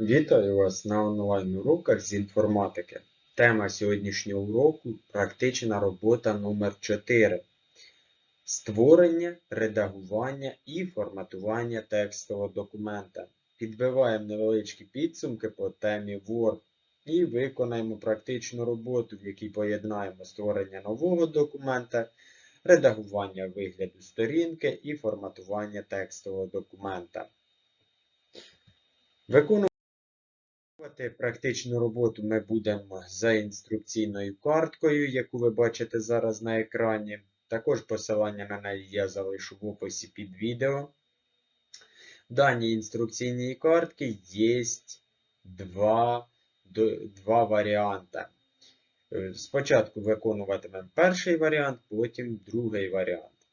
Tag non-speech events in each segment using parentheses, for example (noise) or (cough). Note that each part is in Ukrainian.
Вітаю вас на онлайн-уроках з інформатики. Тема сьогоднішнього уроку практична робота номер 4 Створення, редагування і форматування текстового документа. Підбиваємо невеличкі підсумки по темі Word і виконаємо практичну роботу, в якій поєднаємо створення нового документа, редагування вигляду сторінки і форматування текстового документа. Виконувати практичну роботу ми будемо за інструкційною карткою, яку ви бачите зараз на екрані. Також посилання на неї я залишу в описі під відео. В даній інструкційній картці є два, два варіанти. Е, Спочатку виконуватимемо перший варіант, потім другий варіант.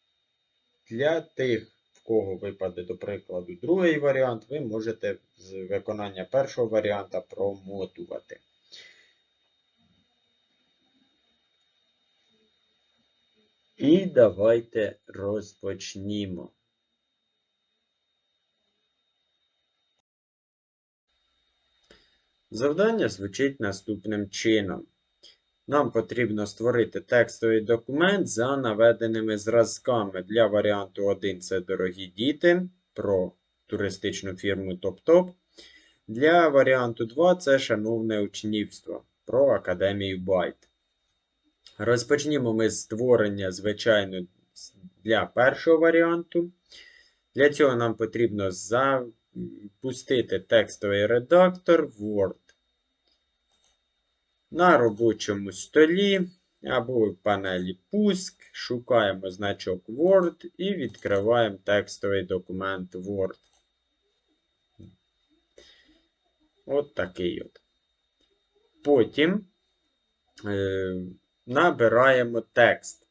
Для тих, кого випаде, до прикладу, другий варіант, ви можете з виконання першого варіанта промотувати. І давайте розпочнімо. Завдання звучить наступним чином. Нам потрібно створити текстовий документ за наведеними зразками. Для варіанту 1 це дорогі діти про туристичну фірму TopTop. Для варіанту 2 це шановне учнівство про Академію Байт. Розпочнімо ми з створення, звичайно, для першого варіанту. Для цього нам потрібно запустити текстовий редактор Word на робочому столі або в панелі Пуск. Шукаємо значок Word і відкриваємо текстовий документ Word. От такий от. Потім е, набираємо текст.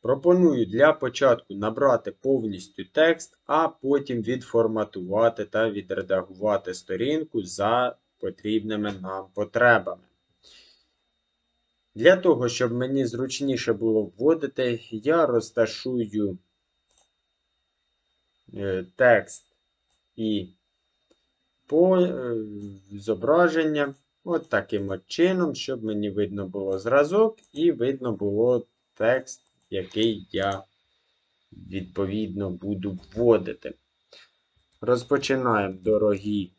Пропоную для початку набрати повністю текст, а потім відформатувати та відредагувати сторінку за потрібними нам потребами. Для того, щоб мені зручніше було вводити, я розташую е, текст і по е, зображення от таким от чином, щоб мені видно було зразок і видно було текст, який я відповідно буду вводити. Розпочинаємо дорогі.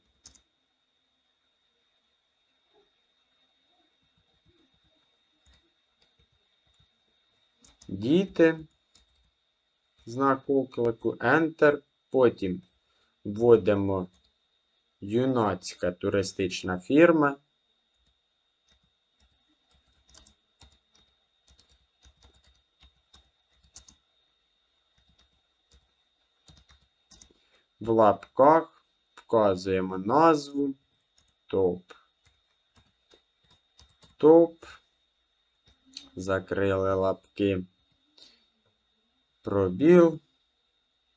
Діти, знак оклику, Enter. Потім вводимо юнацька туристична фірма. В лапках вказуємо назву топ. Топ. Закрили лапки. Пробіл.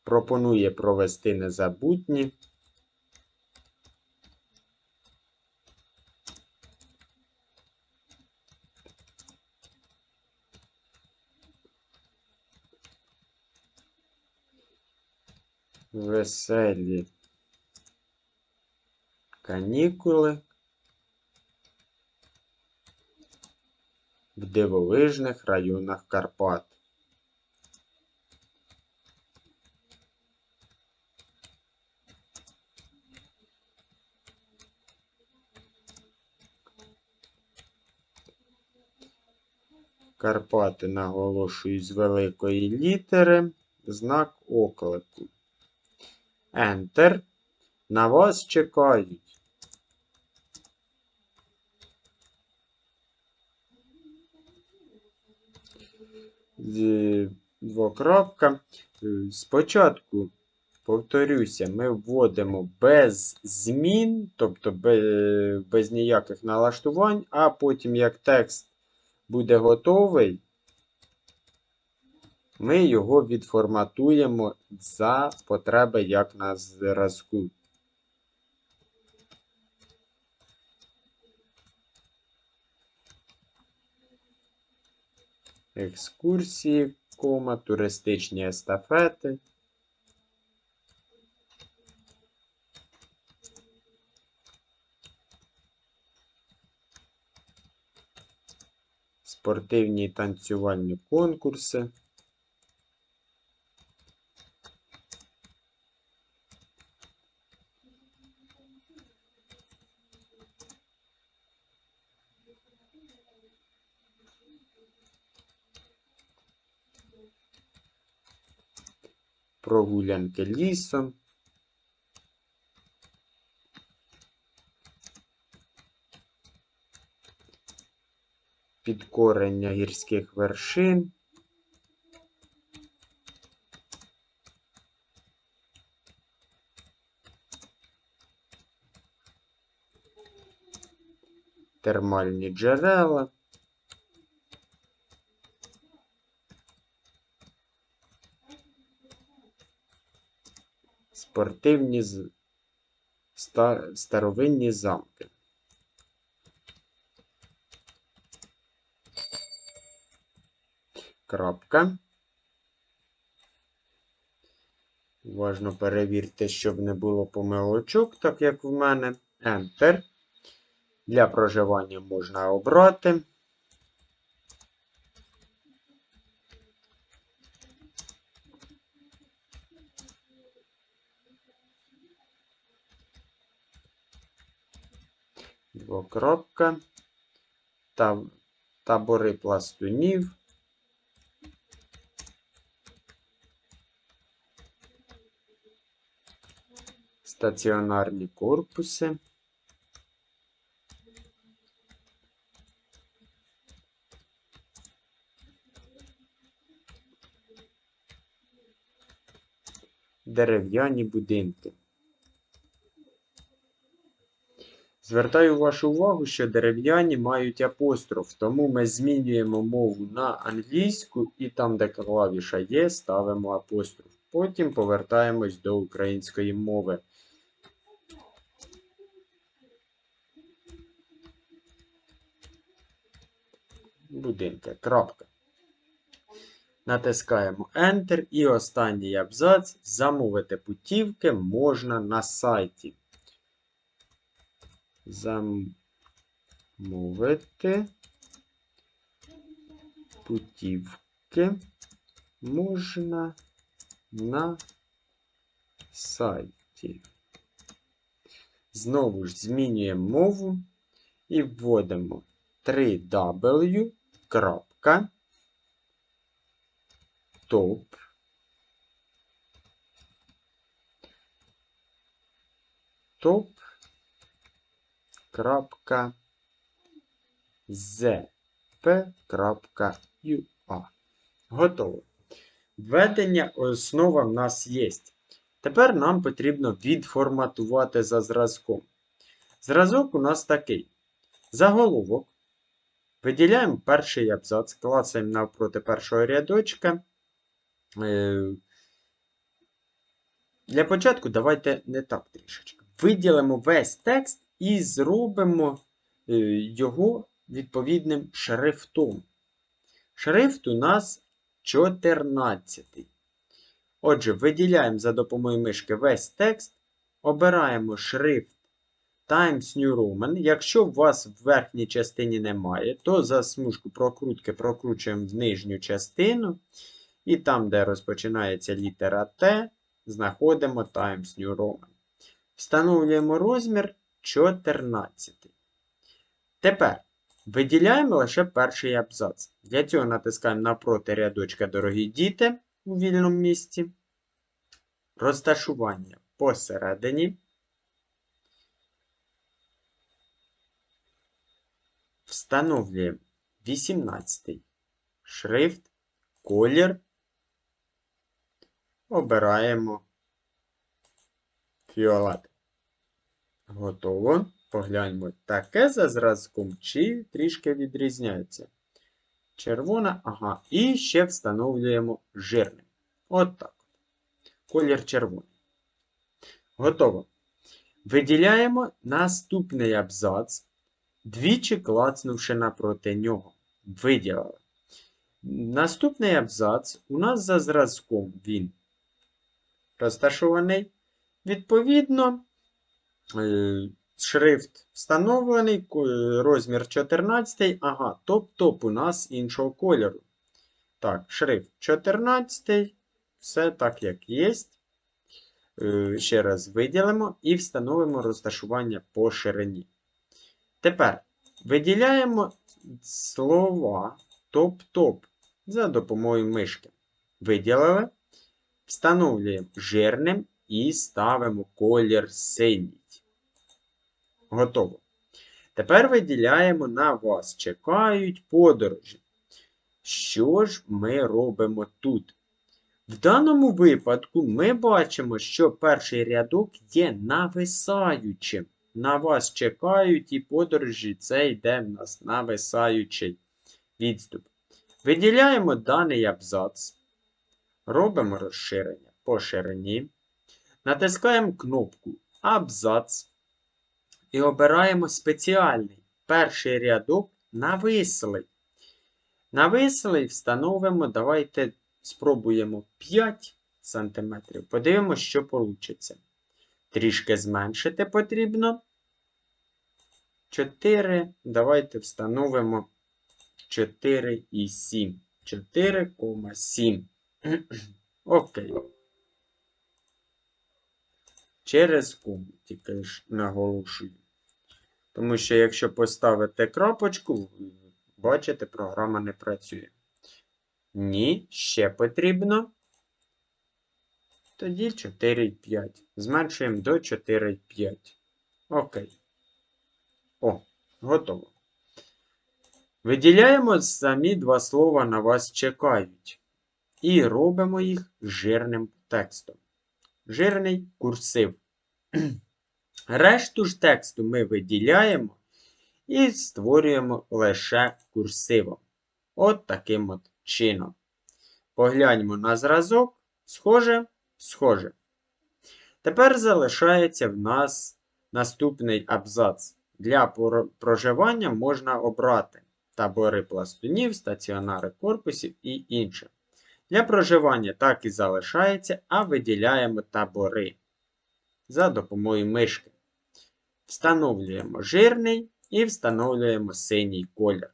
Пропонує провести незабутні. Веселі канікули в дивовижних районах Карпат. Карпати наголошую з великої літери, знак оклику. Enter. На вас чекають. Двокрапка. Спочатку, повторюся, ми вводимо без змін, тобто без, без ніяких налаштувань, а потім, як текст буде готовий, ми його відформатуємо за потреби як на зразку. Екскурсії, кома, туристичні естафети. Спортивні і танцювальні конкурси. Прогулянки лісом. Підкорення гірських вершин. Термальні джерела. Спортивні старовинні замки. Крапка. Уважно перевірте, щоб не було помилочок, так як в мене. Enter. Для проживання можна обрати. Двокрапка. Та, табори пластунів. Стаціонарні корпуси. Дерев'яні будинки. Звертаю вашу увагу, що дерев'яні мають апостроф, тому ми змінюємо мову на англійську і там, де клавіша є, ставимо апостроф. Потім повертаємось до української мови. Будинки. Крапка. Натискаємо Enter і останній абзац. Замовити путівки можна на сайті. Замовити путівки можна на сайті. Знову ж змінюємо мову і вводимо 3W. Крапка топ топ крапка юа. Готово. Введення основа в нас є. Тепер нам потрібно відформатувати за зразком. Зразок у нас такий. Заголовок. Виділяємо перший абзац, клацаємо навпроти першого рядочка. Е, Для початку давайте не так трішечки. Виділимо весь текст і зробимо е, його відповідним шрифтом. Шрифт у нас 14. Отже, виділяємо за допомогою мишки весь текст, обираємо шрифт Times New Roman. Якщо у вас в верхній частині немає, то за смужку прокрутки прокручуємо в нижню частину. І там, де розпочинається літера Т, знаходимо Times New Roman. Встановлюємо розмір 14. Тепер виділяємо лише перший абзац. Для цього натискаємо напроти рядочка Дорогі діти у вільному місці. Розташування посередині. Встановлюємо 18 шрифт, колір. Обираємо фіолет. Готово. Погляньмо, таке за зразком чи трішки відрізняється. Червона, ага. І ще встановлюємо жирним. От так. Колір червоний. Готово. Виділяємо наступний абзац, двічі клацнувши напроти нього. Виділили. Наступний абзац у нас за зразком він розташований. Відповідно, е, Шрифт встановлений, розмір 14. Ага, топ-топ у нас іншого кольору. Так, шрифт 14. Все так, як є. Е, Ще раз виділимо і встановимо розташування по ширині. Тепер виділяємо слова топ-топ за допомогою мишки. Виділили. Встановлюємо жирним і ставимо колір синій. Готово. Тепер виділяємо на вас. Чекають подорожі. Що ж ми робимо тут? В даному випадку ми бачимо, що перший рядок є нависаючим. На вас чекають і подорожі це йде в нас нависаючий відступ. Виділяємо даний абзац. Робимо розширення по ширині. Натискаємо кнопку Абзац. І обираємо спеціальний перший рядок навислий. Навислий встановимо, давайте спробуємо 5 см. Подивимося, що вийде. Трішки зменшити потрібно. 4. Давайте встановимо 4,7. 4,7. (clears throat) Окей. Через кому, тільки ж наголошую. Тому що якщо поставити крапочку, бачите, програма не працює. Ні, ще потрібно. Тоді 4,5. Зменшуємо до 4,5. Окей. О, готово. Виділяємо самі два слова на вас чекають. І робимо їх жирним текстом. Жирний курсив. (clears throat) Решту ж тексту ми виділяємо і створюємо лише курсивом. От таким от чином. Погляньмо на зразок. Схоже, схоже. Тепер залишається в нас наступний абзац. Для проживання можна обрати табори пластунів, стаціонари корпусів і інше. Для проживання так і залишається, а виділяємо табори за допомогою мишки. Встановлюємо жирний і встановлюємо синій колір.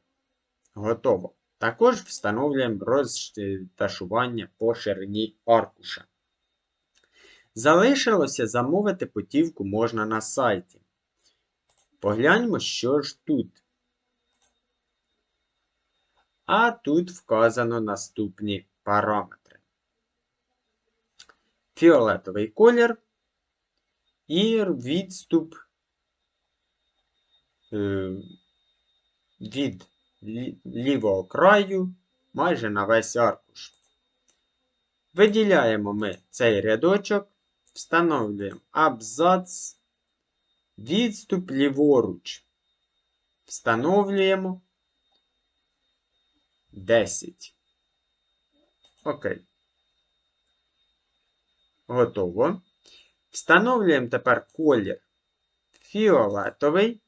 Готово. Також встановлюємо розташування по ширині аркуша. Залишилося замовити путівку можна на сайті. Погляньмо, що ж тут. А тут вказано наступні параметри. Фіолетовий колір і відступ е, від лівого краю майже на весь аркуш. Виділяємо ми цей рядочок, встановлюємо абзац, відступ ліворуч. Встановлюємо 10. Окей. Готово. Встановлюємо тепер колір фіолетовий.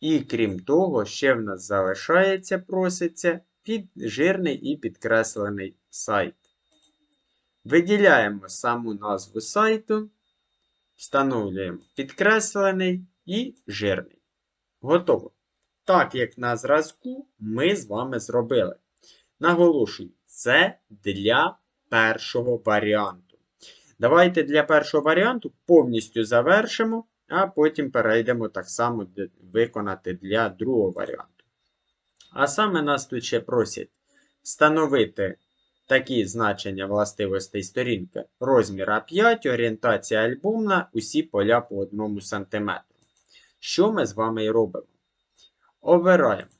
І крім того, ще в нас залишається, проситься під жирний і підкреслений сайт. Виділяємо саму назву сайту, встановлюємо підкреслений і жирний. Готово. Так як на зразку ми з вами зробили. Наголошую, це для першого варіанту. Давайте для першого варіанту повністю завершимо, а потім перейдемо так само виконати для другого варіанту. А саме нас тут ще просять встановити такі значення властивостей сторінки. Розмір А5, орієнтація альбомна, усі поля по 1 см. Що ми з вами і робимо? Обираємо.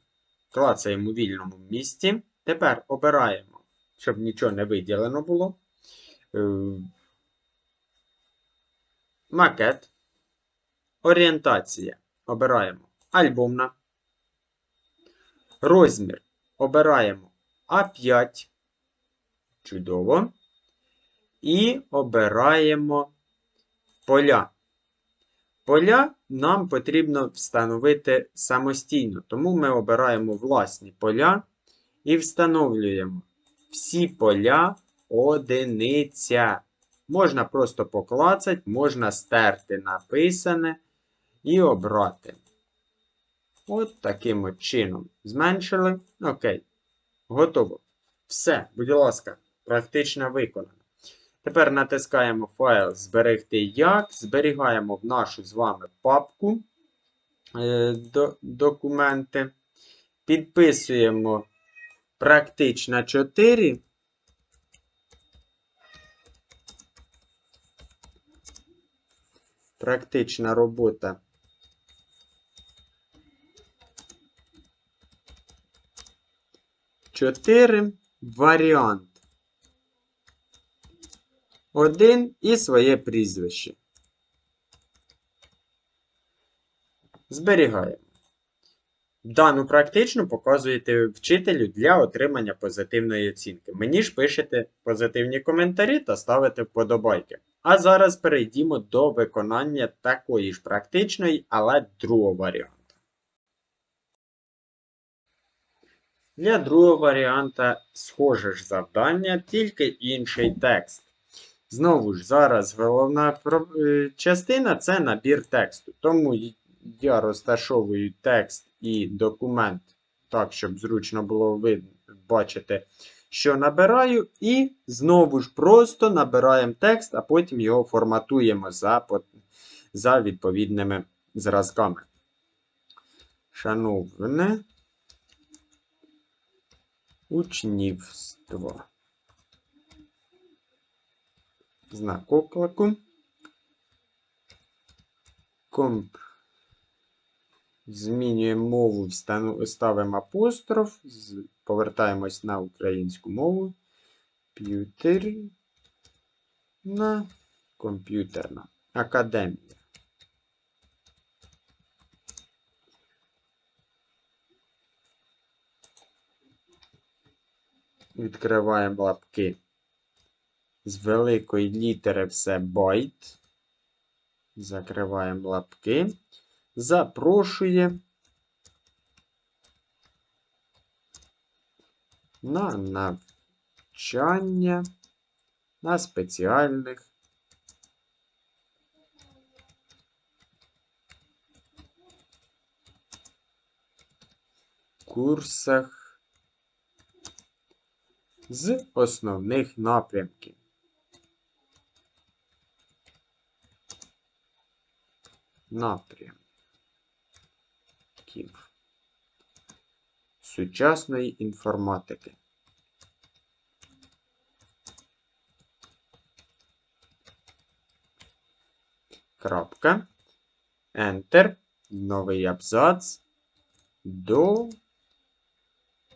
Клацаємо у вільному місці. Тепер обираємо, щоб нічого не виділено було. Е, Макет. Орієнтація. Обираємо альбомна. Розмір обираємо А5. Чудово. І обираємо поля. Поля нам потрібно встановити самостійно, тому ми обираємо власні поля і встановлюємо всі поля одиниця. Можна просто поклацати, можна стерти написане і обрати. От таким от чином. Зменшили. Окей. Готово. Все, будь ласка, практично виконано. Тепер натискаємо файл Зберегти як. Зберігаємо в нашу з вами папку е, до, документи. Підписуємо практично 4. Практична робота. Чотири варіант. Один і своє прізвище. Зберігаємо. Дану практичну показуєте вчителю для отримання позитивної оцінки. Мені ж пишете позитивні коментарі та ставите вподобайки. А зараз перейдімо до виконання такої ж практичної, але другого варіанту. Для другого варіанта схоже ж завдання, тільки інший текст. Знову ж, зараз головна е, частина це набір тексту. Тому я розташовую текст і документ так, щоб зручно було бачити, що набираю. І знову ж просто набираємо текст, а потім його форматуємо за, за відповідними зразками. Шановне учнівство. Знак оклику. Комп. Змінюємо мову, ставимо апостроф, повертаємось на українську мову. Комп'ютер на комп'ютерна академія. Відкриваємо лапки. З великої літери все байт. Закриваємо лапки запрошує на навчання на спеціальних курсах з основних напрямків. Напрям років сучасної інформатики. Крапка. Enter. Новий абзац до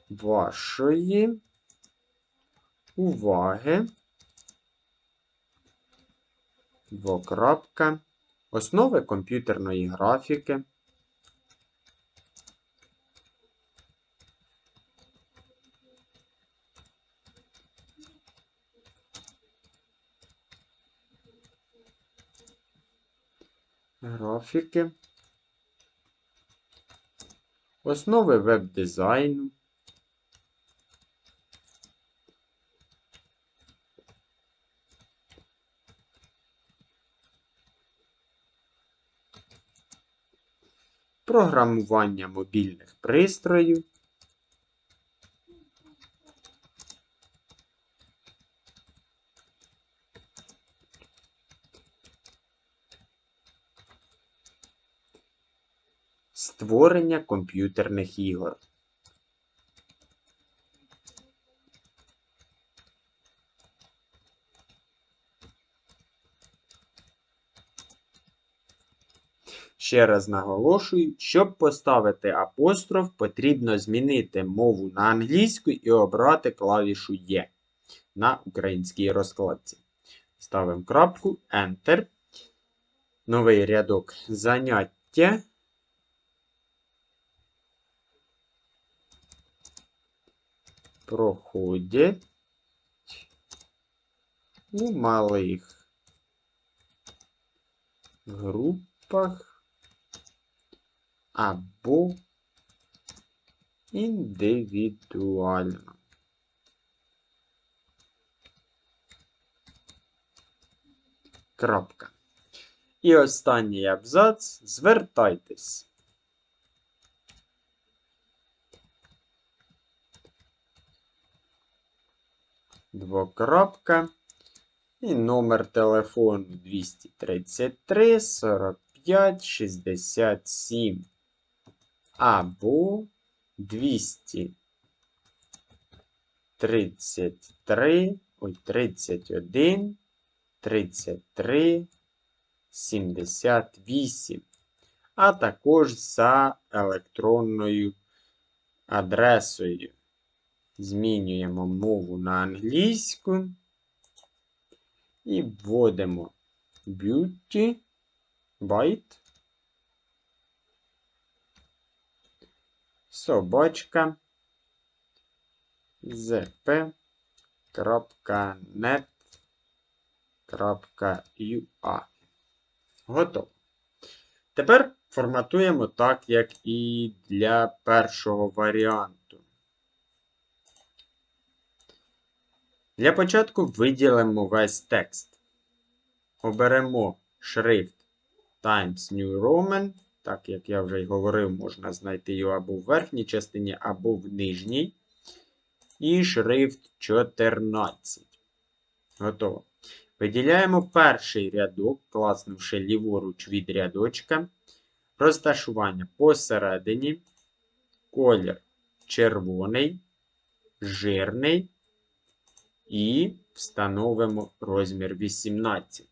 вашої уваги. Двокрапка. Основи комп'ютерної графіки. графіки, основи веб-дизайну, програмування мобільних пристроїв, Створення комп'ютерних ігор Ще раз наголошую, щоб поставити апостроф, потрібно змінити мову на англійську і обрати клавішу Є на українській розкладці. Ставимо крапку, Enter. Новий рядок заняття. проходять у малих групах або індивідуально. Крапка. І останній абзац. Звертайтесь. Двокрапка. І номер телефону 233 45 67. Або 233, ой, 31, 33, 78. А також за електронною адресою. Змінюємо мову на англійську. І вводимо beauty byte. Собачка zp.net.ua. Готово. Тепер форматуємо так, як і для першого варіанту. Для початку виділимо весь текст. Оберемо шрифт Times New Roman. Так, як я вже й говорив, можна знайти його або в верхній частині, або в нижній. І шрифт 14. Готово. Виділяємо перший рядок, класнувши ліворуч від рядочка. Розташування посередині. Колір червоний, жирний. І встановимо розмір 18.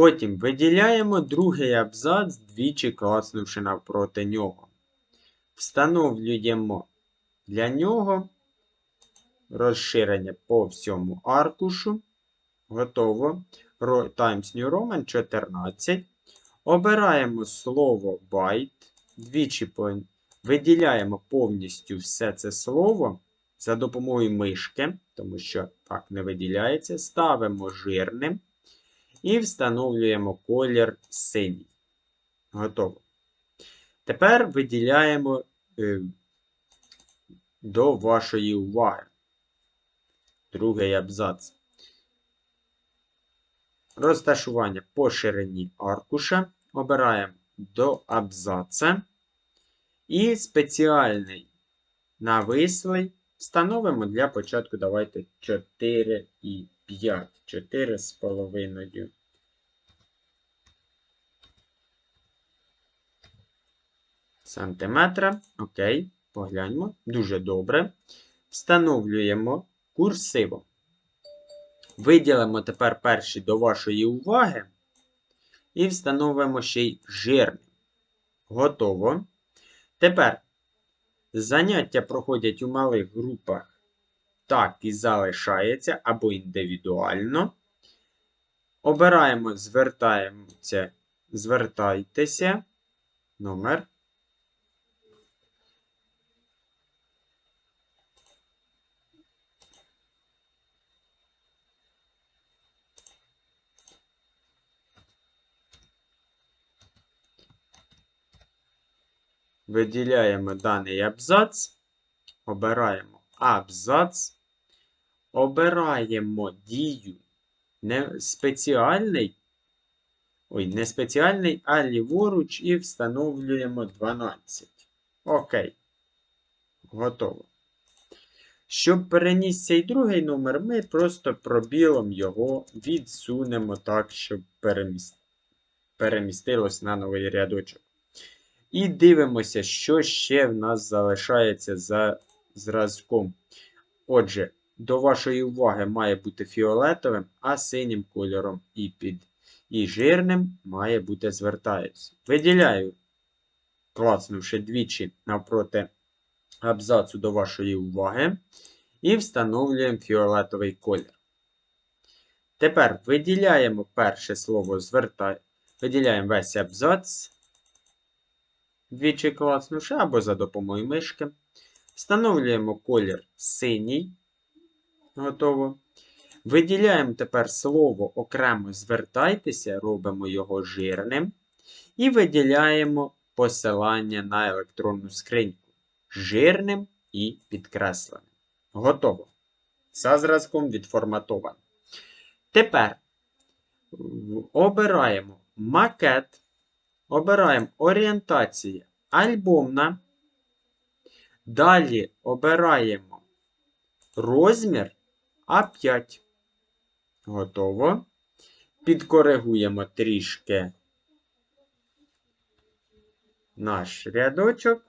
Потім виділяємо другий абзац, двічі класнувши навпроти нього. Встановлюємо для нього розширення по всьому аркушу. Готово. Times New Roman 14. Обираємо слово byte. Двічі виділяємо повністю все це слово за допомогою мишки, тому що так не виділяється. Ставимо жирним. І встановлюємо колір синій. Готово. Тепер виділяємо е, до вашої уваги. Другий абзац. Розташування по ширині аркуша. Обираємо до абзаца. І спеціальний навислий встановимо для початку давайте 4 і 5. 4 з половиною. Сантиметра. Окей, погляньмо. Дуже добре. Встановлюємо курсивом. Виділимо тепер перші до вашої уваги. І встановимо ще й жирним. Готово. Тепер заняття проходять у малих групах так і залишається або індивідуально. Обираємо, звертаємося, звертайтеся. Номер. Виділяємо даний абзац, обираємо абзац, обираємо дію не спеціальний, ой, не спеціальний, а ліворуч і встановлюємо 12. Окей. Готово. Щоб переніс цей другий номер, ми просто пробілом його відсунемо так, щоб перемістилось на новий рядочок. І дивимося, що ще в нас залишається за зразком. Отже, до вашої уваги має бути фіолетовим, а синім кольором і під і жирним має бути звертаюся. Виділяю, клацнувши двічі навпроти абзацу до вашої уваги. І встановлюємо фіолетовий колір. Тепер виділяємо перше слово звертай. Виділяємо весь абзац. Двічі клацнувши або за допомогою мишки. Встановлюємо колір синій. Готово. Виділяємо тепер слово окремо звертайтеся, робимо його жирним. І виділяємо посилання на електронну скриньку. Жирним і підкресленим. Готово. За зразком відформатовано. Тепер Обираємо макет. Обираємо орієнтація альбомна. Далі обираємо розмір А5. Готово. Підкоригуємо трішки наш рядочок.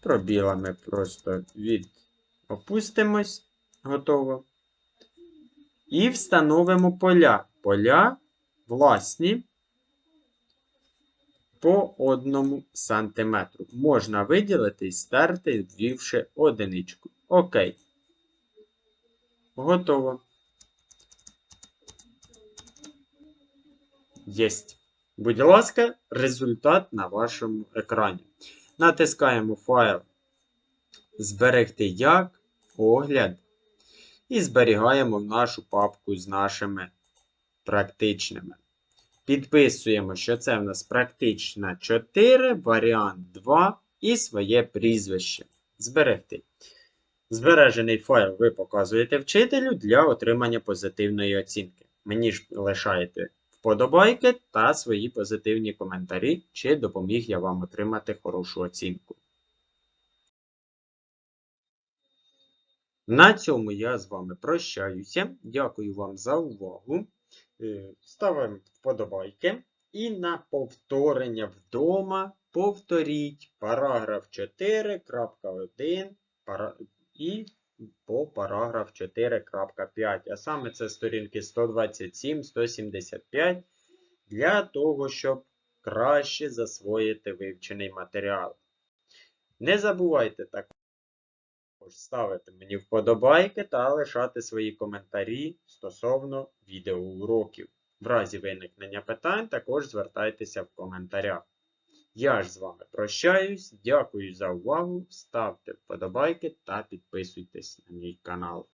Пробілами просто від опустимось. Готово. І встановимо поля. Поля власні по 1 см. Можна виділити і стерти, ввівши одиничку. Окей. Готово. Єсть. Будь ласка, результат на вашому екрані. Натискаємо файл Зберегти як, огляд. І зберігаємо в нашу папку з нашими практичними. Підписуємо, що це в нас практична 4, варіант 2 і своє прізвище. Зберегти. Збережений файл ви показуєте вчителю для отримання позитивної оцінки. Мені ж лишаєте вподобайки та свої позитивні коментарі, чи допоміг я вам отримати хорошу оцінку. На цьому я з вами прощаюся. Дякую вам за увагу. Е, Ставимо вподобайки. І на повторення вдома повторіть параграф 4.1 пара... і по параграф 4.5. А саме це сторінки 127-175 для того, щоб краще засвоїти вивчений матеріал. Не забувайте також ставити мені вподобайки та лишати свої коментарі стосовно відеоуроків. В разі виникнення питань також звертайтеся в коментарях. Я ж з вами прощаюсь, дякую за увагу, ставте вподобайки та підписуйтесь на мій канал.